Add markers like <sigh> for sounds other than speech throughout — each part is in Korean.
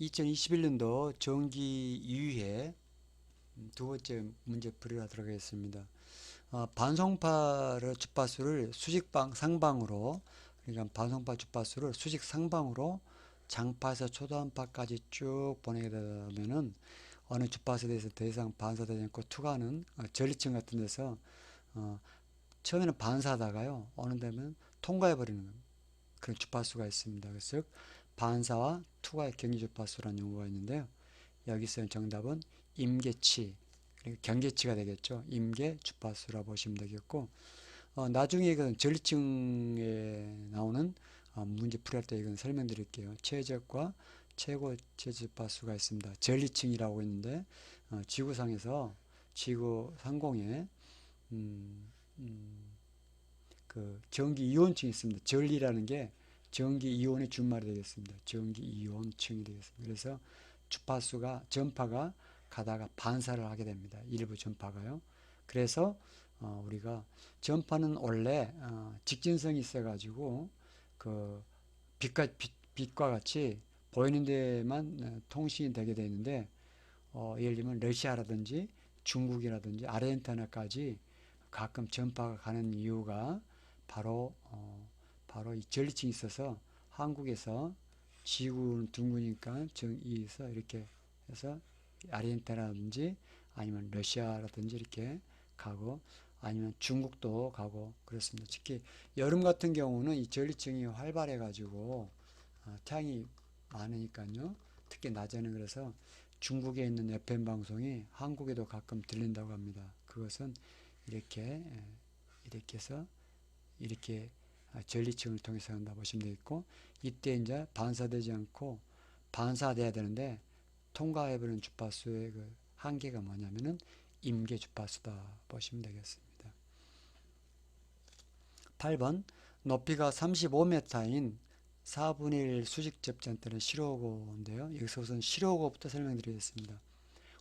2021년도 정기 2회 두 번째 문제 풀이로 들어가겠습니다. 어, 반송파 주파수를 수직방 상방으로 그러니까 반송파 주파수를 수직 상방으로 장파에서 초단파까지 쭉 보내게 되면은 어느 주파수에 대해서 더 이상 반사되지 않고 투과는 어, 전리층 같은 데서 어, 처음에는 반사하다가요 어느 데면 통과해 버리는 그런 주파수가 있습니다. 그래서 반사와 투과의 경계 주파수라는 용어가 있는데요. 여기서 정답은 임계치 그러니까 경계치가 되겠죠. 임계 주파수라 보시면 되겠고 어, 나중에 이건 전리층에 나오는 어, 문제 풀이할 때 이건 설명드릴게요. 최적과 최고 최주파수가 있습니다. 전리층이라고 있는데 어, 지구상에서 지구 상공에 음, 음, 그 전기 이온층이 있습니다. 전리라는 게 전기 이온의 준말이 되겠습니다. 전기 이온층이 되겠습니다. 그래서 주파수가 전파가 가다가 반사를 하게 됩니다. 일부 전파가요. 그래서 어, 우리가 전파는 원래 어, 직진성이 있어가지고 그 빛과 빛, 빛과 같이 보이는 데만 어, 통신이 되게 되는데 어, 예를 들면 러시아라든지 중국이라든지 아르헨티나까지 가끔 전파가 가는 이유가 바로 어, 바로 이 전리층이 있어서 한국에서 지구는 둥그니까 정이서 이렇게 해서 아르헨티나라든지 아니면 러시아라든지 이렇게 가고 아니면 중국도 가고 그렇습니다. 특히 여름 같은 경우는 이 전리층이 활발해 가지고 어, 태양이 많으니까요. 특히 낮에는 그래서 중국에 있는 FM 방송이 한국에도 가끔 들린다고 합니다. 그것은 이렇게 이렇게 해서 이렇게 전리층을 통해서 한다 보시면 되겠고 이때 이제 반사되지 않고 반사돼야 되는데 통과해버리는 주파수의 그 한계가 뭐냐면은 임계 주파수다 보시면 되겠습니다. 8번 높이가 35m인 4분의 1 수직 접전대는 시로고인데요. 여기서 우선 시로고부터 설명드리겠습니다.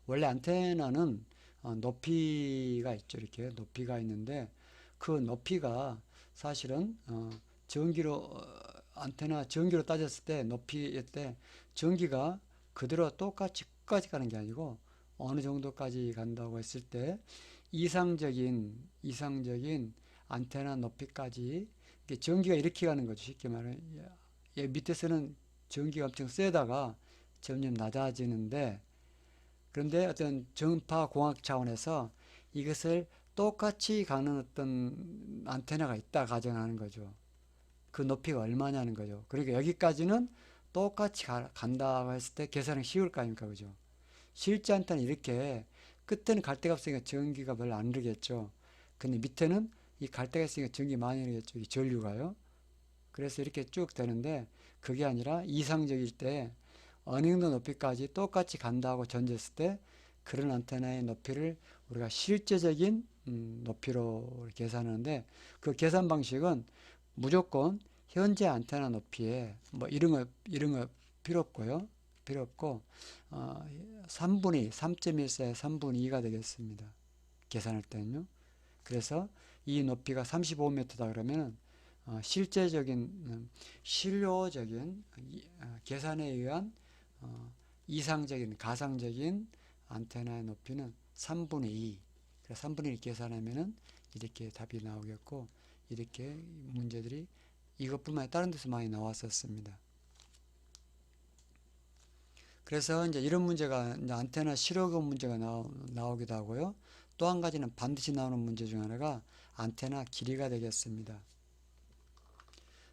원래 안테나는 어, 높이가 있죠. 이렇게 높이가 있는데 그 높이가 사실은 어, 전기로 어, 안테나 전기로 따졌을 때 높이일 때 전기가 그대로 똑같이 끝까지 가는 게 아니고 어느 정도까지 간다고 했을 때 이상적인 이상적인 안테나 높이까지 전기가 이렇게 가는 거죠. 쉽게 말해 예, 밑에서는 전기가 엄청 세다가 점점 낮아지는데 그런데 어떤 전파 공학 차원에서 이것을 똑같이 가는 어떤 안테나가 있다 가정하는 거죠. 그 높이가 얼마냐는 거죠. 그러니까 여기까지는 똑같이 가, 간다고 했을 때 계산은 쉬울 거 아닙니까? 그죠? 실제 안테나 이렇게 끝에는 갈 데가 없으니까 전기가 별로 안 흐르겠죠. 근데 밑에는 이갈 데가 있으니까 전기 많이 흐르겠죠. 이 전류가요. 그래서 이렇게 쭉 되는데 그게 아니라 이상적일 때 어느 정도 높이까지 똑같이 간다고 전제했을 때 그런 안테나의 높이를 우리가 실제적인 음, 높이로 계산하는데 그 계산 방식은 무조건 현재 안테나 높이에 뭐 이런 거 이런 거 필요 없고요. 필요 없고 어, 3분의 3.14의 3분의 2가 되겠습니다. 계산할 때는요. 그래서 이 높이가 35m다 그러면 어, 실제적인 음, 실효적인 어, 계산에 의한 어, 이상적인 가상적인 안테나의 높이는 3분의 2 그래서 3분의 1 계산하면은 이렇게 답이 나오겠고 이렇게 문제들이 이것뿐만 아니라 다른 데서 많이 나왔었습니다. 그래서 이제 이런 문제가 이제 안테나 실효금 문제가 나오, 나오기도 하고요. 또 한 가지는 반드시 나오는 문제 중 하나가 안테나 길이가 되겠습니다.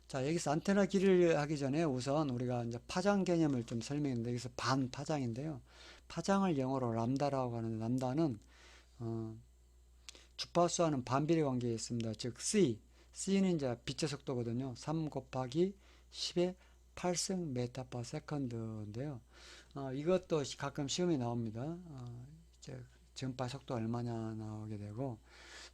자, 여기서 안테나 길이를 하기 전에 우선 우리가 이제 파장 개념을 좀 설명했는데 여기서 반 파장인데요. 파장을 영어로 람다라고 하는데 람다는 어, 주파수와는 반비례 관계에 있습니다. 즉 C, C는 이제 빛의 속도거든요. 3 곱하기 10의 8승 메타파 세컨드인데요. 어, 이것도 가끔 시험에 나옵니다. 어, 이제 전파 속도 얼마냐 나오게 되고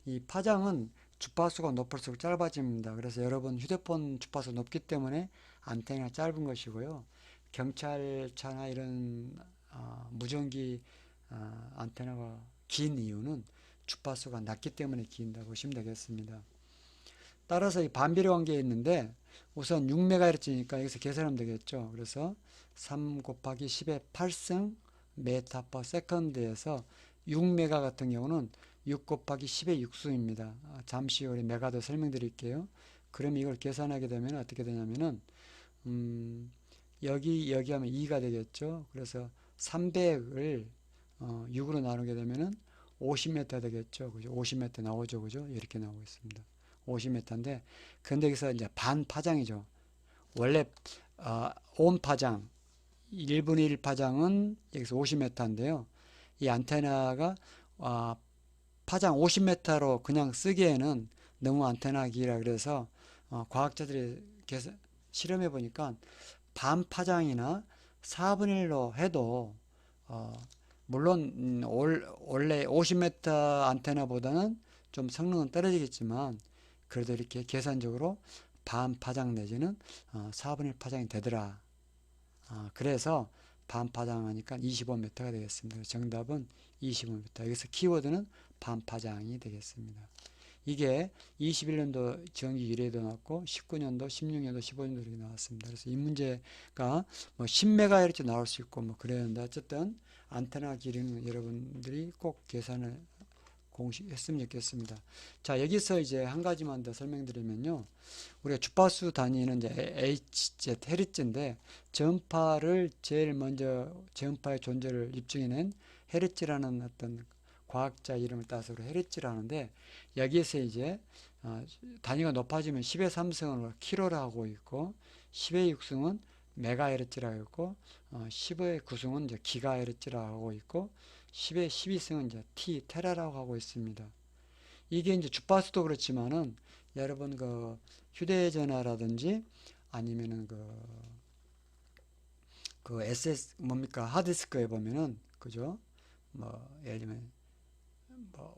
이 파장은 주파수가 높을수록 짧아집니다. 그래서 여러분 휴대폰 주파수 높기 때문에 안테나가 짧은 것이고요. 경찰차나 이런 어, 무전기 어, 안테나가 긴 이유는 주파수가 낮기 때문에 긴다고 보시면 되겠습니다. 따라서 이 반비례 관계에 있는데 우선 6MHz니까 여기서 계산하면 되겠죠. 그래서 3 곱하기 10의 8승 메타 퍼 세컨드에서 6메가 같은 경우는 6 곱하기 10의 6수입니다. 잠시 후에 메가도 설명드릴게요. 그럼 이걸 계산하게 되면 어떻게 되냐면은 음, 여기 여기 하면 2가 되겠죠. 그래서 300을 어, 6으로 나누게 되면은 50m 되겠죠. 그죠? 50m 나오죠. 그죠? 이렇게 나오고 있습니다. 50m인데 근데 여기서 이제 반 파장이죠. 원래 어, 온 파장 1분의 1 파장은 여기서 50m인데요. 이 안테나가 어, 파장 50m로 그냥 쓰기에는 너무 안테나 길이라 그래서 어, 과학자들이 계속 실험해 보니까 반 파장이나 4분의 1로 해도 어, 물론 음, 올, 원래 50m 안테나보다는 좀 성능은 떨어지겠지만 그래도 이렇게 계산적으로 반 파장 내지는 어, 4분의 1 파장이 되더라. 어, 그래서 반 파장 하니까 25m가 되겠습니다. 정답은 25m. 여기서 키워드는 반 파장이 되겠습니다. 이게 21년도 전기 1회도 나왔고 19년도, 16년도, 15년도 이렇게 나왔습니다. 그래서 이 문제가 뭐 10MHz 나올 수 있고 뭐 그랬는데 어쨌든 안테나 길이는 여러분들이 꼭 계산을 공식했으면 좋겠습니다. 자 여기서 이제 한 가지만 더 설명드리면요. 우리가 주파수 단위는 이제 HZ 헤르츠인데 전파를 제일 먼저 전파의 존재를 입증해낸 헤르츠라는 어떤 과학자 이름을 따서 헤르츠라는데 여기에서 이제 어, 단위가 높아지면 10의 3승을 킬로를 하고 있고 10의 6승은 메가헤르츠라고 있고 어, 10의 9승은 이제 기가헤르츠라고 하고 있고 10의 12승은 이제 T 테라라고 하고 있습니다. 이게 이제 주파수도 그렇지만은 여러분 그 휴대전화라든지 아니면은 그, 그 SS 뭡니까 하드디스크에 보면은 그죠? 뭐 예를 들면 뭐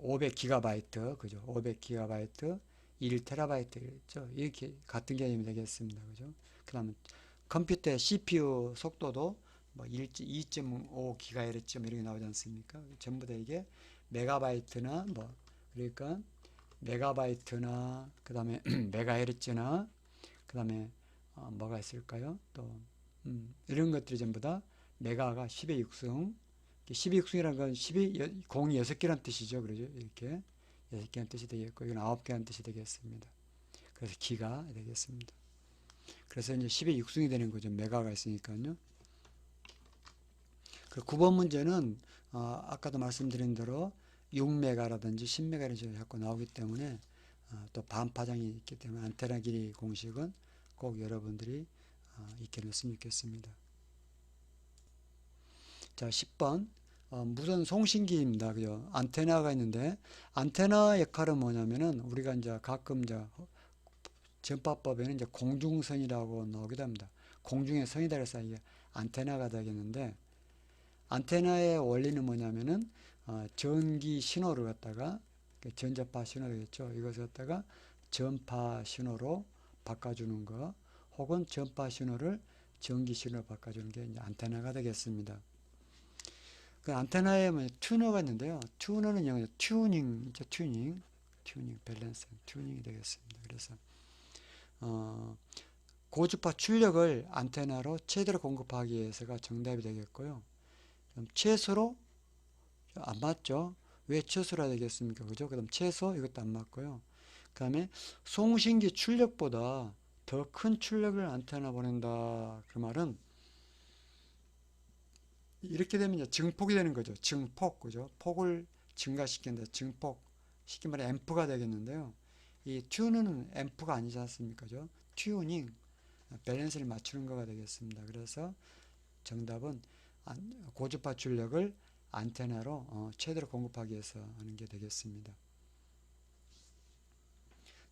500기가바이트 그죠? 500기가바이트 1테라바이트 있죠? 이렇게 같은 개념이 되겠습니다. 그죠? 그 다음에 컴퓨터의 CPU 속도도 뭐 2.5GHz 이렇게 나오지 않습니까? 전부 다 이게 메가바이트나 뭐 그러니까 메가바이트나 그 다음에 <clears throat> 메가헤르츠나 그 다음에 어, 뭐가 있을까요? 또 음, 이런 것들이 전부 다 메가가 10의 6승 10의 6승이라는 건 10이 공이 6개란 뜻이죠. 그러죠. 이렇게 6개란 뜻이 되겠고 이건 9개란 뜻이 되겠습니다. 그래서 기가 되겠습니다. 그래서 이제 10의 6승이 되는 거죠. 메가가 있으니까요. 그 9번 문제는 어, 아까도 말씀드린 대로 6메가라든지 10메가 이런 식으로 자꾸 나오기 때문에 어, 또 반파장이 있기 때문에 안테나 길이 공식은 꼭 여러분들이 어, 익혀 놓으면 좋겠습니다. 자 10번 어, 무선 송신기입니다. 그죠? 안테나가 있는데 안테나 역할은 뭐냐면은 우리가 이제 가끔 이제 전파법에는 이제 공중선이라고 나오기도 합니다. 공중의 선이다 그래서 이게 안테나가 되겠는데 안테나의 원리는 뭐냐면은 어, 전기 신호를 갖다가 그 전자파 신호 되겠죠. 이것을 갖다가 전파 신호로 바꿔주는 거 혹은 전파 신호를 전기 신호로 바꿔주는 게 안테나가 되겠습니다. 그 안테나에 뭐 튜너가 있는데요. 튜너는 영어 튜닝, 이죠 튜닝, 튜닝, 밸런스, 튜닝이 되겠습니다. 그래서 어, 고주파 출력을 안테나로 최대로 공급하기 위해서가 정답이 되겠고요. 그럼 최소로 안 맞죠? 왜 최소라 되겠습니까? 그죠? 그다음 최소 이것도 안 맞고요. 그다음에 송신기 출력보다 더 큰 출력을 안테나 보낸다. 그 말은 이렇게 되면 이제 증폭이 되는 거죠. 증폭, 그죠? 폭을 증가시킨다. 증폭. 쉽게 말해 앰프가 되겠는데요. 이 튜는 앰프가 아니지 않습니까? 그죠? 튜닝, 밸런스를 맞추는 거가 되겠습니다. 그래서 정답은 고주파 출력을 안테나로 어, 최대로 공급하기 위해서 하는 게 되겠습니다.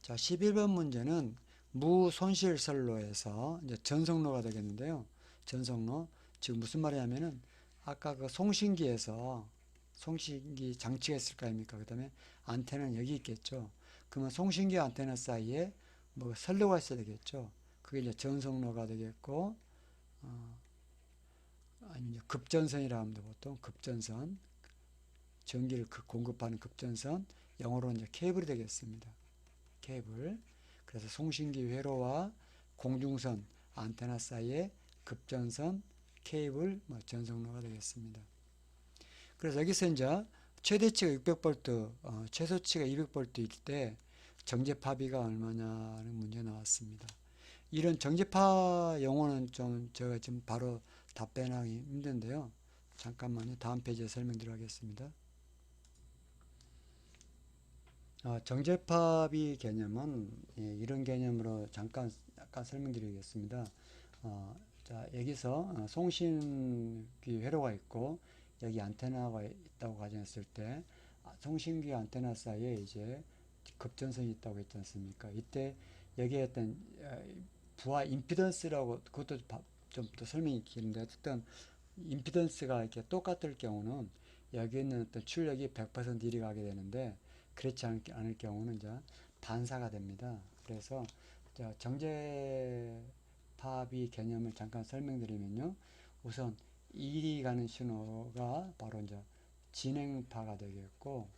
자, 11번 문제는 무손실선로에서 이제 전송로가 되겠는데요. 전송로. 지금 무슨 말이냐면은 아까 그 송신기에서 송신기 장치가 있을 거 아닙니까? 그 다음에 안테나는 여기 있겠죠. 그러면 송신기 안테나 사이에 뭐 선로가 있어야 되겠죠. 그게 이제 전송로가 되겠고, 어, 아니면 급전선이라 합니다. 보통 급전선. 전기를 공급하는 급전선. 영어로 이제 케이블이 되겠습니다. 케이블. 그 그래서 송신기 회로와 공중선 안테나 사이에 급전선 케이블 뭐 전송로가 되겠습니다. 그래서 여기서 이제 최대치가 600V, 어, 최소치가 200V일 때 정제 파비가 얼마냐는 문제 나왔습니다. 이런 정제파 용어는 좀 제가 지금 바로 답변하기 힘든데요. 잠깐만요. 다음 페이지에 설명드리겠습니다. 어, 정제파비 개념은 예, 이런 개념으로 잠깐 약간 설명드리겠습니다. 어, 자 여기서 어, 송신기 회로가 있고 여기 안테나가 있다고 가정했을 때 아, 송신기 안테나 사이에 이제 급전선이 있다고 했지 않습니까? 이때 여기에 어떤 어, 부하 임피던스라고 그것도 좀 더 설명이 길는데 어쨌든 임피던스가 이렇게 똑같을 경우는 여기 있는 어떤 출력이 100% 이리 가게 되는데 그렇지 않을 경우는 이제 반사가 됩니다. 그래서 정제 파비 개념을 잠깐 설명드리면요. 우선 이리 가는 신호가 바로 이제 진행파가 되겠고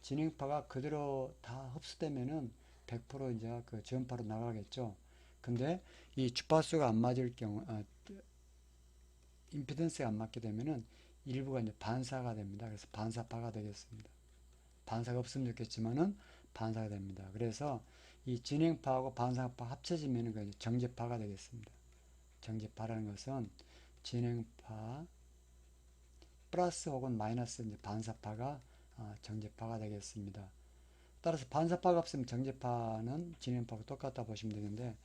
진행파가 그대로 다 흡수되면은 100% 이제 그 전파로 나가겠죠. 근데 이 주파수가 안 맞을 경우, 아, 임피던스가 안 맞게 되면은 일부가 이제 반사가 됩니다. 그래서 반사파가 되겠습니다. 반사가 없으면 좋겠지만은 반사가 됩니다. 그래서 이 진행파하고 반사파 합쳐지면 그 정제파가 되겠습니다. 정제파라는 것은 진행파 플러스 혹은 마이너스 이제 반사파가 어, 정제파가 되겠습니다. 따라서 반사파가 없으면 정제파는 진행파하고 똑같다 보시면 되는데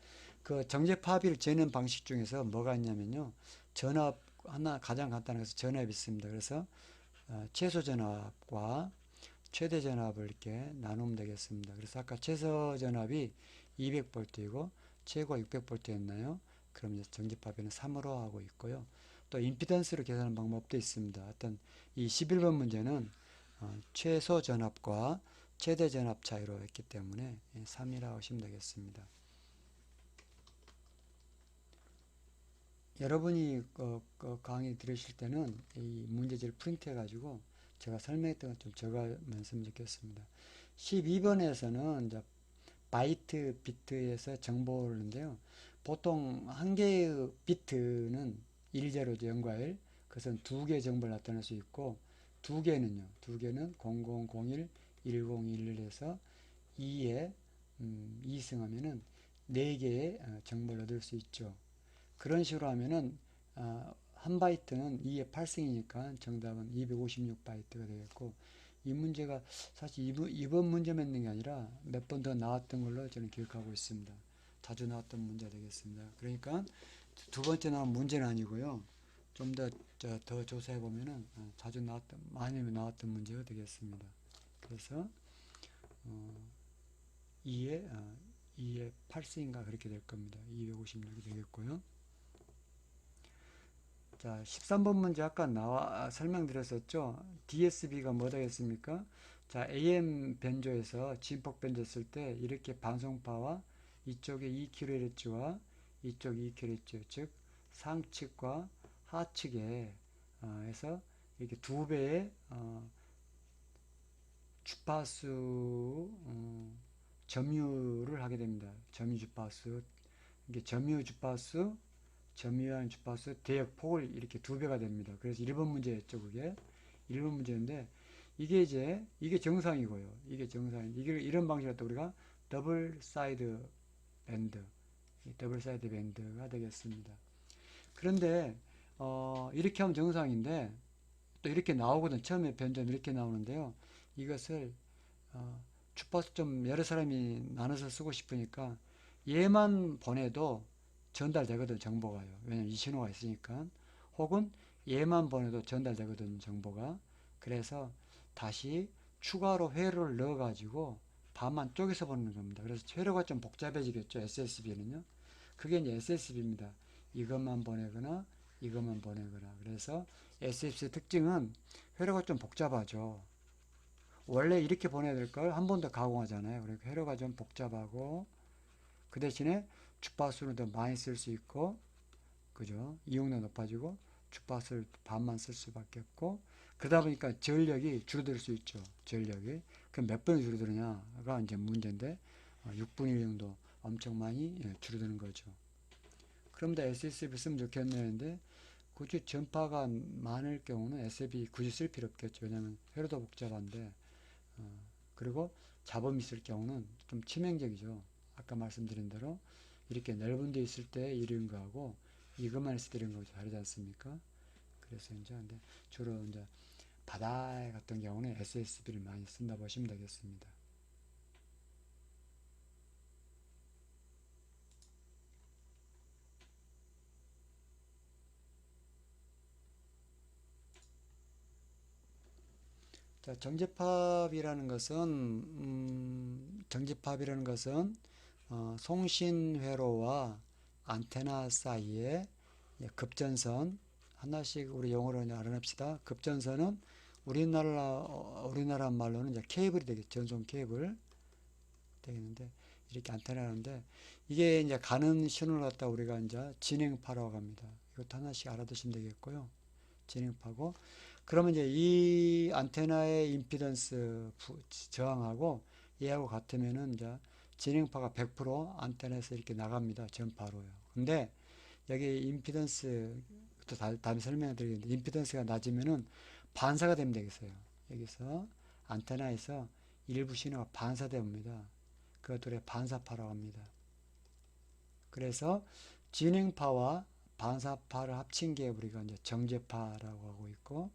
그 정제파비를 재는 방식 중에서 뭐가 있냐면요. 전압 하나 가장 간단한 것은 전압이 있습니다. 그래서 어, 최소 전압과 최대 전압을 이렇게 나누면 되겠습니다. 그래서 아까 최소 전압이 200V이고 최고 600V였나요? 그럼 이제 정제파비는 3으로 하고 있고요. 또 임피던스를 계산하는 방법도 있습니다. 어떤 이 11번 문제는 어, 최소 전압과 최대 전압 차이로 했기 때문에 3이라고 하시면 되겠습니다. 여러분이 그, 그 강의 들으실 때는 이 문제지를 프린트해 가지고 제가 설명했던 것좀 적으면서 좋겠습니다. 12번에서는 이제 바이트 비트에서 정보를 넣는데요. 보통 한 개의 비트는 1제로죠. 0과 1. 그것은 두 개의 정보를 나타낼 수 있고 두 개는요. 두 개는 0001, 1011에서 2에 음, 2승하면은 4개의 어, 정보를 얻을 수 있죠. 그런 식으로 하면은 어, 한 바이트는 2의 8승이니까 정답은 256바이트가 되겠고 이 문제가 사실 이번, 이번 문제만 있는 게 아니라 몇 번 더 나왔던 걸로 저는 기억하고 있습니다. 자주 나왔던 문제 되겠습니다. 그러니까 두 번째 나온 문제는 아니고요. 좀 더 더 조사해 보면은 어, 자주 나왔던 많이 나왔던 문제가 되겠습니다. 그래서 어, 2의 어, 2의 8승인가 그렇게 될 겁니다. 256이 되겠고요. 자, 13번 문제 아까 나와 설명드렸었죠. DSB가 뭐 되겠습니까? 자, AM 변조에서 진폭 변조했을 때 이렇게 반송파와 이쪽에 2kHz와 이쪽 2kHz 즉 상측과 하측에 어, 해서 이렇게 두 배의 어, 주파수 어, 점유를 하게 됩니다. 점유 주파수 이게 점유 주파수 점유한 주파수 대역 폭을 이렇게 두 배가 됩니다. 그래서 1번 문제였죠, 그게. 1번 문제인데, 이게 이제, 이게 정상이고요. 이게 정상. 이게 이런 또 우리가 더블 사이드 밴드, 더블 사이드 밴드가 되겠습니다. 그런데, 어, 이렇게 하면 정상인데, 또 이렇게 나오거든. 처음에 변조는 이렇게 나오는데요. 이것을, 어, 주파수 좀 여러 사람이 나눠서 쓰고 싶으니까, 얘만 보내도 전달되거든 정보가요. 왜냐면 이 신호가 있으니까. 혹은 얘만 보내도 전달되거든 정보가. 그래서 다시 추가로 회로를 넣어 가지고 반만 쪼개서 보는 겁니다. 그래서 회로가 좀 복잡해지겠죠. SSB는요. 그게 이제 SSB입니다. 이것만 보내거나 이것만 보내거나. 그래서 SSB의 특징은 회로가 좀 복잡하죠. 원래 이렇게 보내야 될 걸 한 번 더 가공하잖아요. 그러니까 회로가 좀 복잡하고 그 대신에 주파수는 더 많이 쓸 수 있고 그죠 이용도 높아지고 주파수를 반만 쓸 수밖에 없고 그러다 보니까 전력이 줄어들 수 있죠 전력이 그럼 몇 번이 줄어드느냐가 이제 문제인데 6분의 어, 1 정도 엄청 많이 예, 줄어드는 거죠. 그럼 다 SSB 쓰면 좋겠는데 굳이 전파가 많을 경우는 SSB 굳이 쓸 필요 없겠죠. 왜냐하면 회로도 복잡한데 어, 그리고 잡음이 있을 경우는 좀 치명적이죠. 아까 말씀드린 대로 이렇게 넓은 데 있을 때 이런 거하고 이것만 있을 때 이런 거하고 다르지 않습니까? 그래서 이제 근데 주로 이제 바다에 같은 경우는 SSB를 많이 쓴다 보시면 되겠습니다. 자, 정제팝이라는 것은 음, 정제팝이라는 것은 어, 송신회로와 안테나 사이에 예, 급전선 하나씩 우리 이제 알아냅시다. 급전선은 우리나라 어, 우리나라 말로는 이제 케이블이 되겠죠. 전송 케이블 되겠는데 이렇게 안테나인데 이게 이제 가는 신호를 갖다 우리가 이제 진행파라고 합니다. 이것도 하나씩 알아두시면 되겠고요. 진행파고 그러면 이제 이 안테나의 임피던스 부- 저항하고 얘하고 같으면은 이제 진행파가 100% 안테나에서 이렇게 나갑니다. 전파로요. 근데 여기 임피던스 또 다- 다음에 설명해 드리겠는데 임피던스가 낮으면은 반사가 되면 되겠어요. 여기서 안테나에서 일부 신호가 반사됩니다. 그것들의 반사파라고 합니다. 그래서 진행파와 반사파를 합친 게 우리가 이제 정제파라고 하고 있고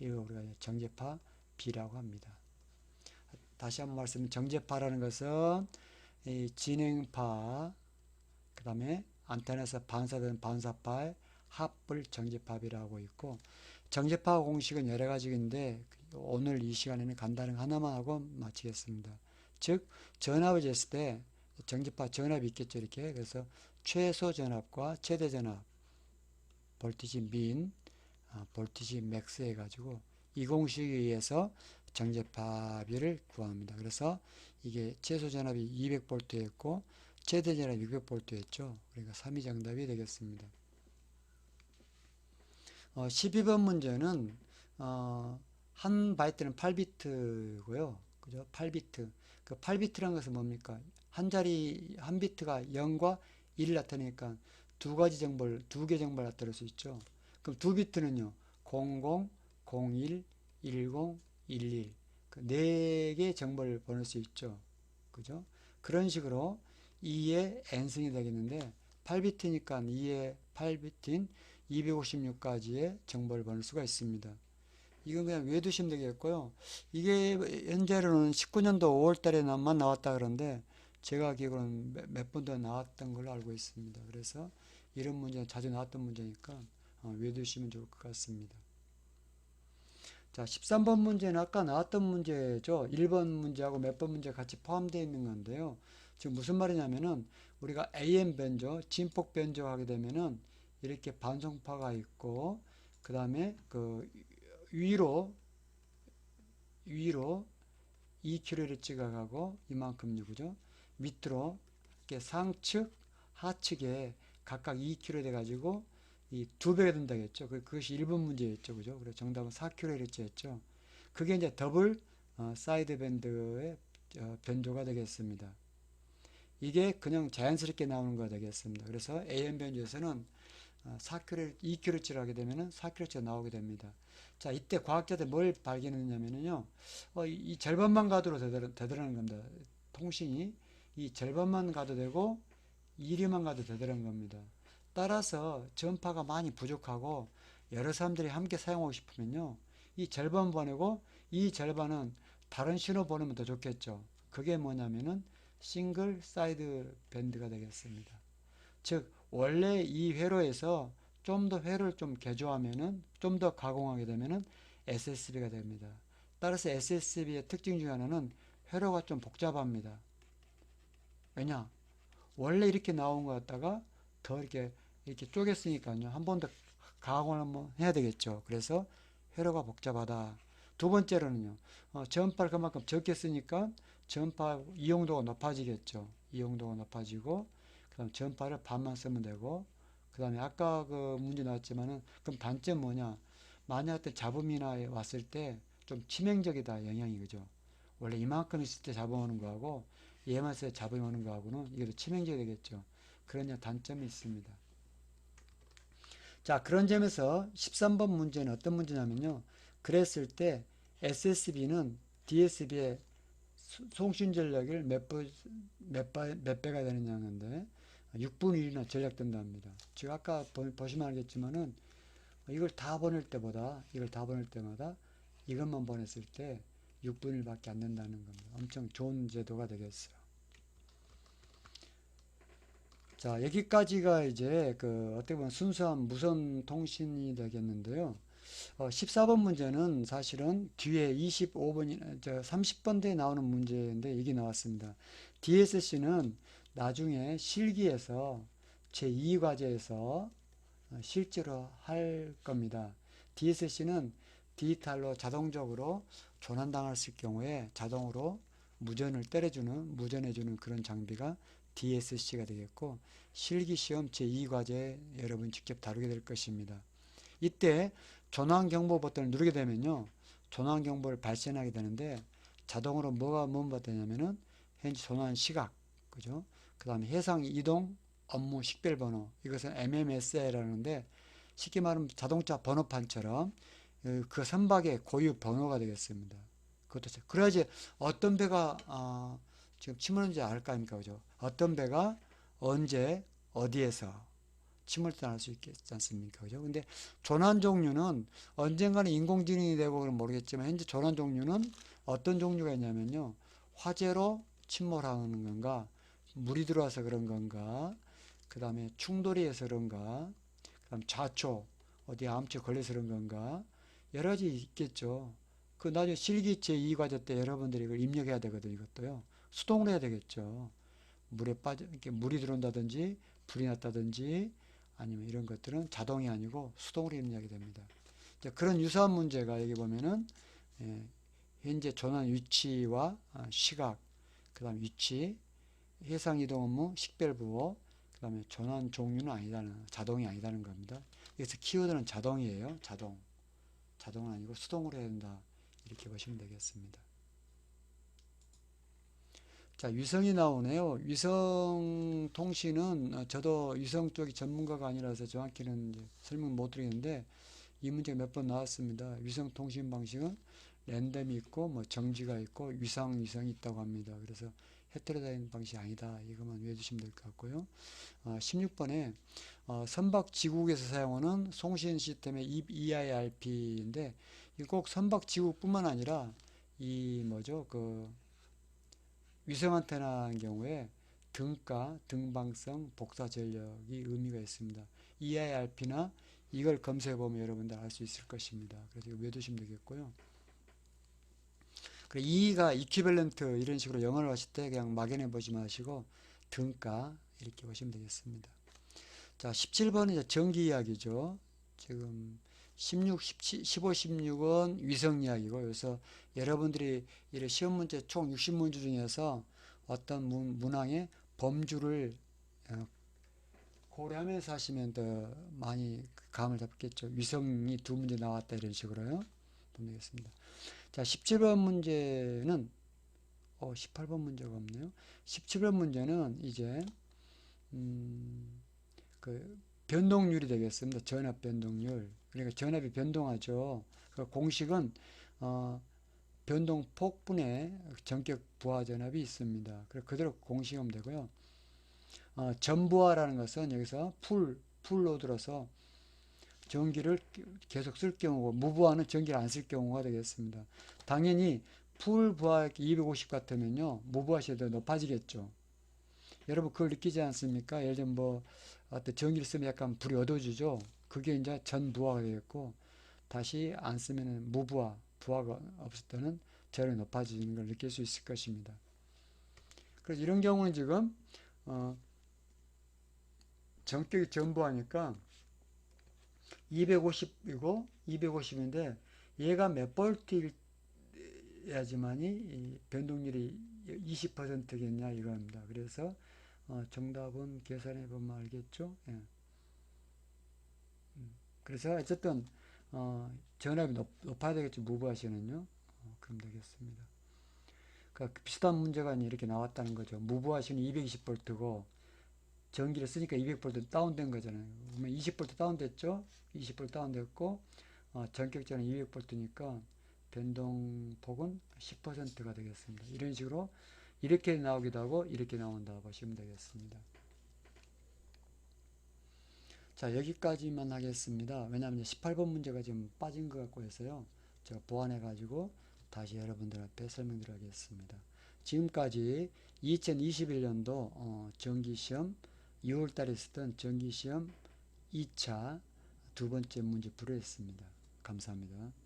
이거 우리가 정제파 B라고 합니다. 다시 한 번 말씀드리면 정제파라는 것은 이 진행파 그 다음에 안테나에서 반사되는 반사파의 합을 정제파비라고 있고 정제파 공식은 여러 가지인데 오늘 이 시간에는 간단히 하나만 하고 마치겠습니다. 즉 전압을 쟀을 때 정제파 전압이 있겠죠 이렇게 그래서 최소 전압과 최대 전압 볼티지 민 아, 볼티지 맥스 해가지고 이 공식에 의해서 정제파비를 구합니다. 그래서 이게 최소 전압이 200볼트였고 최대 전압이 600볼트였죠. 그러니까 3이 정답이 되겠습니다. 어, 12번 문제는 어, 한 바이트는 8비트고요. 그죠? 8비트. 그 8비트란 것은 뭡니까? 한 자리 한 비트가 0과 1을 나타내니까 두 가지 정보를 두 개 정보를 나타낼 수 있죠. 그럼 두 비트는요. 00, 01, 10, 11. 그네 개의 정보를 보낼 수 있죠. 그죠? 그런 식으로 2의 n승이 되겠는데 8비트니까 2의 8비트인 256가지의 정보를 보낼 수가 있습니다. 이건 그냥 외두시면 되겠고요. 이게 현재로는 19년도 5월 달에만 나왔다 그러는데 제가 기억으로는 몇, 몇 번도 나왔던 걸로 알고 있습니다. 그래서 이런 문제는 자주 나왔던 문제니까 어, 외두시면 좋을 것 같습니다. 자, 13번 문제는 아까 나왔던 문제죠. 1번 문제하고 몇 번 문제 같이 포함되어 있는 건데요. 지금 무슨 말이냐면은 우리가 AM 변조, 진폭 변조 하게 되면은 이렇게 반송파가 있고 그 다음에 그 위로 위로 2km를 찍어가고 이만큼요 그죠 밑으로 이렇게 상측 하측에 각각 2km 돼 가지고 이 두 배가 된다겠죠 그- 그것이 1번 문제였죠 그죠 그래서 정답은 4km였죠 그게 이제 더블 어, 사이드 밴드의 어, 변조가 되겠습니다 이게 그냥 자연스럽게 나오는 거 되겠습니다 그래서 AM 변조에서는 4km, 2km치를 하게 되면은 4km치가 나오게 됩니다. 자, 이때 과학자들 뭘 발견했냐면요. 어, 이, 이 절반만 가도 되더라, 되더라는 겁니다. 통신이 이 절반만 가도 되고 1위만 가도 되더라는 겁니다. 따라서 전파가 많이 부족하고 여러 사람들이 함께 사용하고 싶으면요. 이 절반 보내고 이 절반은 다른 신호 보내면 더 좋겠죠. 그게 뭐냐면은 싱글 사이드 밴드가 되겠습니다. 즉 원래 이 회로에서 좀 더 회로를 좀 개조하면은 좀 더 가공하게 되면은 SSB가 됩니다. 따라서 SSB의 특징 중 하나는 회로가 좀 복잡합니다. 왜냐? 원래 이렇게 나온 것 같다가 더 이렇게 이렇게 쪼갰으니까요. 한 번 더 가공을 한번 해야 되겠죠. 그래서 회로가 복잡하다. 두 번째로는요. 어, 전파를 그만큼 적게 쓰니까 전파 이용도가 높아지겠죠. 이용도가 높아지고 그다음 전파를 반만 쓰면 되고 그다음에 아까 그 문제 나왔지만은 그럼 단점 뭐냐 만약 때 잡음이나 왔을 때 좀 치명적이다 영향이 그죠 원래 이만큼 있을 때 잡아오는 거하고 EMR에서 잡아오는 거하고는 이게 더 치명적이 되겠죠. 점 단점이 있습니다. 자, 그런 점에서 13번 문제는 어떤 문제냐면요. 그랬을 때 SSB는 DSB의 송신 전력을 몇, 번, 몇, 배가 되느냐는데 6분의 1이나 전략된답니다. 즉 아까 보, 보시면 알겠지만은 이걸 다 보낼 때보다 이걸 다 보낼 때마다 이것만 보냈을 때 6분의 1밖에 안 된다는 겁니다. 엄청 좋은 제도가 되겠어요. 자, 여기까지가 이제 그 어떻게 보면 순수한 무선 통신이 되겠는데요. 어, 14번 문제는 사실은 뒤에 25번, 저 30번대에 나오는 문제인데 여기 나왔습니다. DSC는 나중에 실기에서 제2과제에서 실제로 할 겁니다. DSC는 디지털로 자동적으로 조난당했을 경우에 자동으로 무전을 때려주는, 무전해주는 그런 장비가 DSC가 되겠고 실기시험 제2과제 여러분 직접 다루게 될 것입니다. 이때 전환경보 버튼을 누르게 되면요. 전환경보를 발생하게 되는데 자동으로 뭐가 뭔가 되냐면은 현재 전환 시각, 그죠? 그 다음에 해상 이동 업무 식별 번호 이것은 MMS라는데 쉽게 말하면 자동차 번호판처럼 그 선박의 고유 번호가 되겠습니다. 그것도 그래야지 어떤 배가 어, 지금 침몰했는지 알 거 아닙니까, 그죠? 어떤 배가 언제 어디에서 침몰했다 알수 있겠지 않습니까, 그죠? 근데 조난 종류는 언젠가는 인공지능이 되고 그런 모르겠지만 현재 조난 종류는 어떤 종류가 있냐면요, 화재로 침몰하는 건가, 물이 들어와서 그런 건가, 그 다음에 충돌이 해서 그런가, 그 다음 좌초, 어디 암초에 걸려서 그런 건가, 여러 가지 있겠죠. 그 나중에 실기체 2과제 때 여러분들이 이걸 입력해야 되거든요, 이것도요. 수동으로 해야 되겠죠. 물에 빠져, 이렇게 물이 들어온다든지, 불이 났다든지, 아니면 이런 것들은 자동이 아니고 수동으로 입력이 됩니다. 그런 유사한 문제가 여기 보면은, 예, 현재 전환 위치와 아, 시각, 그 다음 위치, 해상 이동 업무, 식별 부호, 그 다음에 전환 종류는 아니다는, 자동이 아니다는 겁니다. 그래서 키워드는 자동이에요. 자동. 자동은 아니고 수동으로 해야 된다. 이렇게 보시면 되겠습니다. 자, 위성이 나오네요. 위성 통신은 어, 저도 위성 쪽이 전문가가 아니라서 정확히는 설명 못 드리는데 이 문제 몇번 나왔습니다. 위성 통신 방식은 랜덤이 있고 뭐 정지가 있고 위상 위성이 있다고 합니다. 그래서 헤테로다인 방식이 아니다. 이것만 외워두시면 될 것 같고요. 어, 16번에 어, 선박 지국에서 사용하는 송신 시스템의 EIRP인데 꼭 선박 지국뿐만 아니라 이 뭐죠 그 위성 안테나인 경우에 등가, 등방성, 복사 전력이 의미가 있습니다. EIRP나 이걸 검색해 보면 여러분들 알 수 있을 것입니다. 그래서 이거 외두시면 되겠고요. 그리고 E가 이퀴밸런트 이런 식으로 영어를 하실 때 그냥 막연해 보지 마시고 등가 이렇게 보시면 되겠습니다. 자, 17번은 이제 전기 이야기죠. 지금 16, 17, 15, 16은 위성 이야기고 그래서 여러분들이 이 시험 문제 총 60문제 중에서 어떤 문, 문항의 범주를 어, 고려하면서 하시면 더 많이 감을 잡겠죠. 위성이 두 문제 나왔다 이런 식으로요. 보면 되겠습니다. 자, 17번 문제는 어, 18번 문제가 없네요. 17번 문제는 이제 음, 그 변동률이 되겠습니다. 전압 변동률. 그러니까 전압이 변동하죠. 그 공식은 어, 변동폭분의 전격 부하 전압이 있습니다. 그대로 공식하면 되고요. 어, 전부하라는 것은 여기서 풀, 풀로 들어서 전기를 계속 쓸 경우고 무부하는 전기를 안 쓸 경우가 되겠습니다. 당연히 풀 부하 250 같으면요. 무부하셔야 더 높아지겠죠. 여러분 그걸 느끼지 않습니까? 예를 들면 뭐 어떤 전기를 쓰면 약간 불이 어두워지죠. 그게 이제 전부하가 되겠고 다시 안 쓰면은 무부하, 부하가 없을 때는 전이 높아지는 걸 느낄 수 있을 것입니다. 그래서 이런 경우는 지금 어 전격이 전부하니까 250이고 250인데 얘가 몇 볼트여야지만이 변동률이 20%겠냐 이겁니다. 그래서 어, 정답은 계산해 보면 알겠죠. 예. 음, 그래서 어쨌든 어, 전압이 높, 아야 되겠죠. 무브하시는요. 어, 그럼 되겠습니다. 그러니까 비슷한 문제가 이렇게 나왔다는 거죠. 무부하시는 220V고 전기를 쓰니까 200V 다운된 거잖아요. 그러면 20V 다운됐죠? 20V 다운됐고 어, 전격자는 200V니까 변동폭은 10%가 되겠습니다. 이런 식으로 이렇게 나오기도 하고 이렇게 나온다고 보시면 되겠습니다. 자 여기까지만 하겠습니다. 왜냐하면 18번 문제가 좀 빠진 것 같고 해서요. 제가 보완해 가지고 다시 여러분들 앞에 설명드리겠습니다. 지금까지 2021년도 어, 정기시험 6월달에 있었던 정기시험 2차 두 번째 문제 풀이했습니다. 감사합니다.